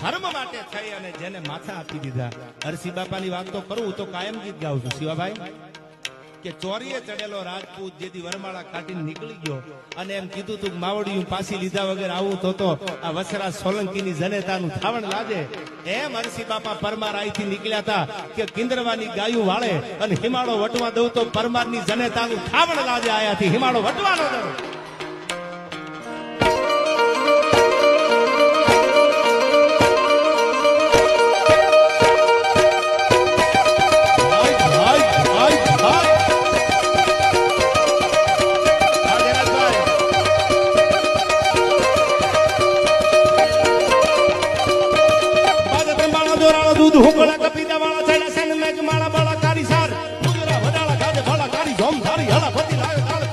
ધર્મ માટે થઈ અને જેને માથા આપી દીધા. હરસી બાપાની વાત તો કરું તો કાયમ ગીત ગાઉં છું. શિવાભાઈ, કે ચોરીએ ચડેલો રાજપૂત જેથી વરમાળા કાઢીને નીકળી ગયો અને એમ કીધું તું માવડિયું પાછી લીધા વગર આવું તો તો આ વસરા સોલંકીની જનેતાનું થાવણ લાગે. એમ હરસી બાપા પરમાર અહીંથી નીકળ્યા હતા કે કિંદરવાની ગાયું વાળે અને હિમાળો વટવા દઉં તો પરમારની જનેતાનું થાવણ લાગે આયાથી. હિમાળો વટવાનો દઉં. વાળો દૂધ હુંગળા કપીતા વાળા છેડા સેન મેઘ માળા બાળા કારી સાર. ગુજરા વડાળા ખાધે ભાળા કારી જોમ ધારી હળા ફતી લાયો તાળ